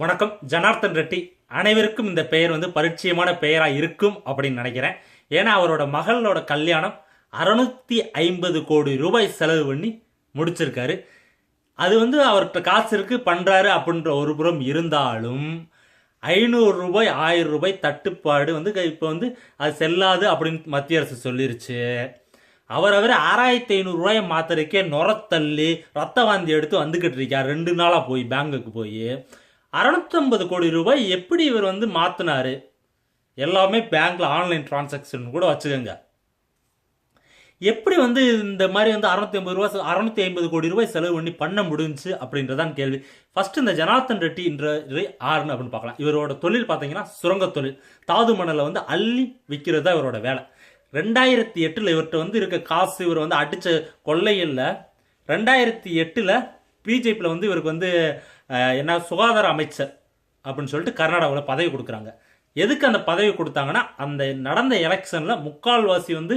வணக்கம் ஜனார்த்தன் ரெட்டி. அனைவருக்கும் இந்த பெயர் வந்து பரிச்சயமான பெயராக இருக்கும் அப்படின்னு நினைக்கிறேன். ஏன்னா அவரோட மகளோட கல்யாணம் அறுநூத்தி ஐம்பது கோடி ரூபாய் செலவு பண்ணி முடிச்சிருக்காரு. அது வந்து அவர்கிட்ட காசு இருக்கு பண்ணுறாரு அப்படின்ற ஒரு புறம் இருந்தாலும் ஐநூறு ரூபாய் ஆயிரம் ரூபாய் தட்டுப்பாடு வந்து இப்போ வந்து அது செல்லாது அப்படின்னு மத்திய அரசு சொல்லிருச்சு. அவர் அவர் ஆறாயிரத்தி ஐநூறு ரூபாயை மாத்துறதுக்கே நுரத்தள்ளி ரத்த வாந்தி எடுத்து வந்துக்கிட்டு இருக்கார். ரெண்டு நாளாக போய் பேங்குக்கு போய். அறுநூத்தம்பது கோடி ரூபாய் எப்படி இவர் வந்து மாற்றினாரு எல்லாமே பேங்க்ல ஆன்லைன் டிரான்சாக்ஷன் கூட வச்சுக்கோங்க. எப்படி வந்து இந்த மாதிரி வந்து அறுநூத்தி ஐம்பது ரூபா அறுநூத்தி ஐம்பது கோடி ரூபாய் செலவு பண்ணி பண்ண முடிஞ்சுச்சு அப்படின்றதான் கேள்வி. ஃபர்ஸ்ட் இந்த ஜனார்த்தன் ரெட்டி என்ற ஆறுன்னு அப்படின்னு பார்க்கலாம். இவரோட தொழில் பார்த்தீங்கன்னா சுரங்க தொழில். தாது மணலை வந்து அள்ளி விற்கிறது தான் இவரோட வேலை. ரெண்டாயிரத்தி எட்டில் இவர்கிட்ட வந்து இருக்க காசு இவர் வந்து அடித்த கொள்ளையில் ரெண்டாயிரத்தி எட்டில் பிஜேபியில் வந்து இவருக்கு வந்து என்ன சுகாதார அமைச்சர் அப்படின்னு சொல்லிட்டு கர்நாடகாவில் பதவி கொடுக்குறாங்க. எதுக்கு அந்த பதவி கொடுத்தாங்கன்னா அந்த நடந்த எலெக்ஷனில் முக்கால்வாசி வந்து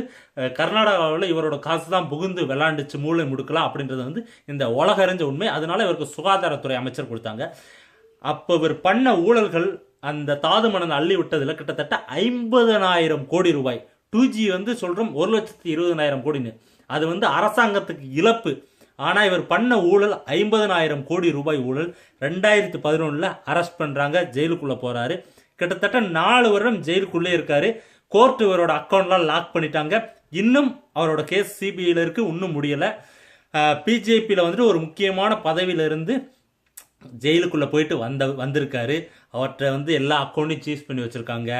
கர்நாடகாவில் இவரோட காசு தான் புகுந்து விளாண்டுச்சு மூளை முடுக்கலாம் அப்படின்றது வந்து இந்த உலகறிஞ்ச உண்மை. அதனால இவருக்கு சுகாதாரத்துறை அமைச்சர் கொடுத்தாங்க. அப்போ இவர் பண்ண ஊழல்கள் அந்த தாது மணல் அள்ளி விட்டதில் கிட்டத்தட்ட ஐம்பதனாயிரம் கோடி ரூபாய். டூ ஜி வந்து சொல்கிறோம் ஒரு லட்சத்தி இருபதனாயிரம் கோடின்னு. அது வந்து அரசாங்கத்துக்கு இழப்பு. ஆனால் இவர் பண்ண ஊழல் ஐம்பதனாயிரம் கோடி ரூபாய் ஊழல். ரெண்டாயிரத்தி பதினொன்றில் அரெஸ்ட் பண்ணுறாங்க ஜெயிலுக்குள்ளே போகிறாரு கிட்டத்தட்ட நாலு வருடம் ஜெயிலுக்குள்ளே இருக்காரு. கோர்ட் இவரோட அக்கௌண்ட்லாம் லாக் பண்ணிட்டாங்க. இன்னும் அவரோட கேஸ் சிபிஐயில் இருக்குது இன்னும் முடியலை. பிஜேபியில் வந்துட்டு ஒரு முக்கியமான பதவியிலிருந்து ஜெயிலுக்குள்ளே போயிட்டு வந்த வந்திருக்காரு. அவற்றை வந்து எல்லா அக்கௌண்ட்டையும் சீஸ் பண்ணி வச்சுருக்காங்க.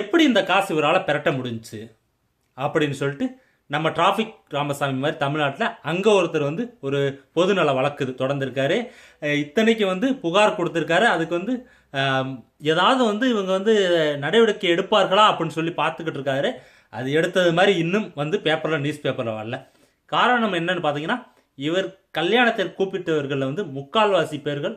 எப்படி இந்த காசு இவரால் பெரட்ட முடிஞ்சுச்சு? அப்படின்னு சொல்லிட்டு நம்ம டிராஃபிக் ராமசாமி மாதிரி தமிழ்நாட்டில் அங்கே ஒருத்தர் வந்து ஒரு பொதுநல வழக்கு தொடர்ந்துருக்காரு. இத்தனைக்கு வந்து புகார் கொடுத்துருக்காரு. அதுக்கு வந்து ஏதாவது வந்து இவங்க வந்து நடவடிக்கை எடுப்பார்களா அப்படின்னு சொல்லி பார்த்துக்கிட்டு இருக்காரு. அது எடுத்தது மாதிரி இன்னும் வந்து பேப்பரில் நியூஸ் பேப்பரில் வரல. காரணம் என்னன்னு பார்த்தீங்கன்னா இவர் கல்யாணத்தை கூப்பிட்டவர்களில் வந்து முக்கால்வாசி பேர்கள்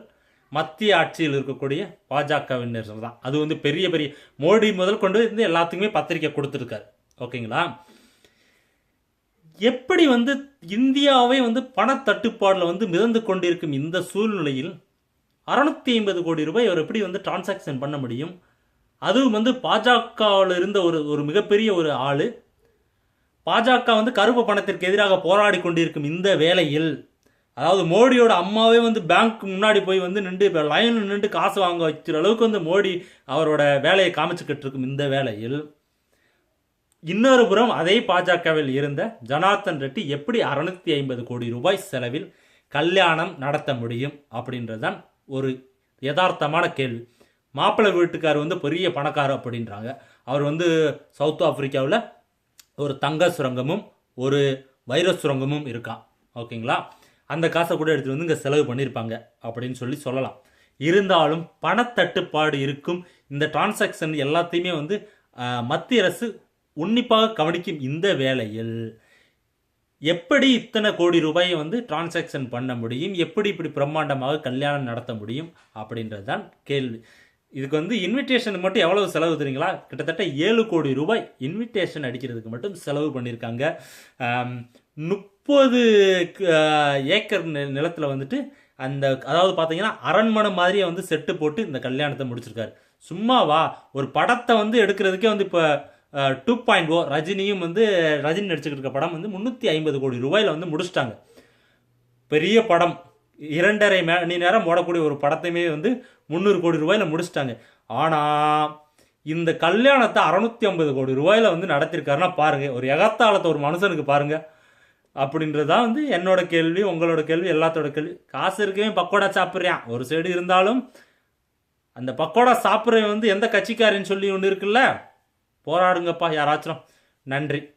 மத்திய ஆட்சியில் இருக்கக்கூடிய பாஜகவினர் தான். அது வந்து பெரிய பெரிய மோடி முதல் கொண்டு வந்து எல்லாத்துக்குமே பத்திரிக்கை கொடுத்துருக்காரு. ஓகேங்களா? எப்படி வந்து இந்தியாவை வந்து பணத்தட்டுப்பாடில் வந்து மிதந்து கொண்டிருக்கும் இந்த சூழ்நிலையில் அறுநூத்தி ஐம்பது கோடி ரூபாய் அவர் எப்படி வந்து டிரான்சாக்ஷன் பண்ண முடியும்? அதுவும் வந்து பாஜகவில் இருந்த ஒரு ஒரு மிகப்பெரிய ஒரு ஆள். பாஜக வந்து கருப்பு பணத்திற்கு எதிராக போராடி கொண்டிருக்கும் இந்த வேளையில் அதாவது மோடியோட அம்மாவே வந்து பேங்க் முன்னாடி போய் வந்து நின்று இப்போ லைனில் நின்று காசு வாங்க வைக்கிற அளவுக்கு வந்து மோடி அவரோட வேலையை காமிச்சுக்கிட்டு இருக்கும் இந்த வேளையில். இன்னொரு புறம் அதே பாஜகவில் இருந்த ஜனார்த்தன் ரெட்டி எப்படி அறுநூத்தி ஐம்பது கோடி ரூபாய் செலவில் கல்யாணம் நடத்த முடியும் அப்படின்றதுதான் ஒரு யதார்த்தமான கேள்வி. மாப்பிள்ளை வீட்டுக்கார் வந்து பெரிய பணக்காரர் அப்படின்றாங்க. அவர் வந்து சவுத் ஆப்பிரிக்காவில் ஒரு தங்க சுரங்கமும் ஒரு வைர சுரங்கமும் இருக்கான் ஓகேங்களா? அந்த காசை கூட எடுத்துகிட்டு வந்து இங்கே செலவு பண்ணியிருப்பாங்க அப்படின்னு சொல்லி சொல்லலாம். இருந்தாலும் பணத்தட்டுப்பாடு இருக்கும். இந்த டிரான்சாக்ஷன் எல்லாத்தையுமே வந்து மத்திய அரசு உன்னிப்பாக கவனிக்கும் இந்த வேளையில் எப்படி இத்தனை கோடி ரூபாயை வந்து டிரான்சாக்ஷன் பண்ண முடியும்? எப்படி இப்படி பிரம்மாண்டமாக கல்யாணம் நடத்த முடியும்? அப்படின்றது தான் கேள்வி. இதுக்கு வந்து இன்விடேஷன் மட்டும் எவ்வளவு செலவு தெரியுங்களா? கிட்டத்தட்ட ஏழு கோடி ரூபாய் இன்விடேஷன் அடிக்கிறதுக்கு மட்டும் செலவு பண்ணியிருக்காங்க. முப்பது ஏக்கர் நிலத்தில் வந்துட்டு அந்த அதாவது பார்த்தீங்கன்னா அரண்மனை மாதிரியே வந்து செட்டு போட்டு இந்த கல்யாணத்தை முடிச்சிருக்காரு. சும்மாவா? ஒரு படத்தை வந்து எடுக்கிறதுக்கே வந்து இப்போ டூ பாயிண்ட் ஓ ரஜினியும் வந்து ரஜினி நடிச்சுக்கிட்டு இருக்க படம் வந்து முந்நூற்றி ஐம்பது கோடி ரூபாயில் வந்து முடிச்சிட்டாங்க. பெரிய படம். இரண்டரை மணி நேரம் ஓடக்கூடிய ஒரு படத்தையுமே வந்து முந்நூறு கோடி ரூபாயில் முடிச்சிட்டாங்க. ஆனால் இந்த கல்யாணத்தை அறநூற்றி ஐம்பது கோடி ரூபாயில் வந்து நடத்திருக்காருன்னா பாருங்கள் ஒரு எகத்தாளத்தை ஒரு மனுஷனுக்கு பாருங்கள் அப்படின்றது தான் வந்து என்னோட கேள்வி உங்களோட கேள்வி எல்லாத்தோட கேள்வி. காசு இருக்கவே பக்கோடா சாப்பிட்றான். ஒரு சைடு இருந்தாலும் அந்த பக்கோடா சாப்பிட்றவன் வந்து எந்த கட்சிக்காரன்னு சொல்லி ஒன்று இருக்குல்ல? போராடுங்கப்பா யாராச்சும். நன்றி.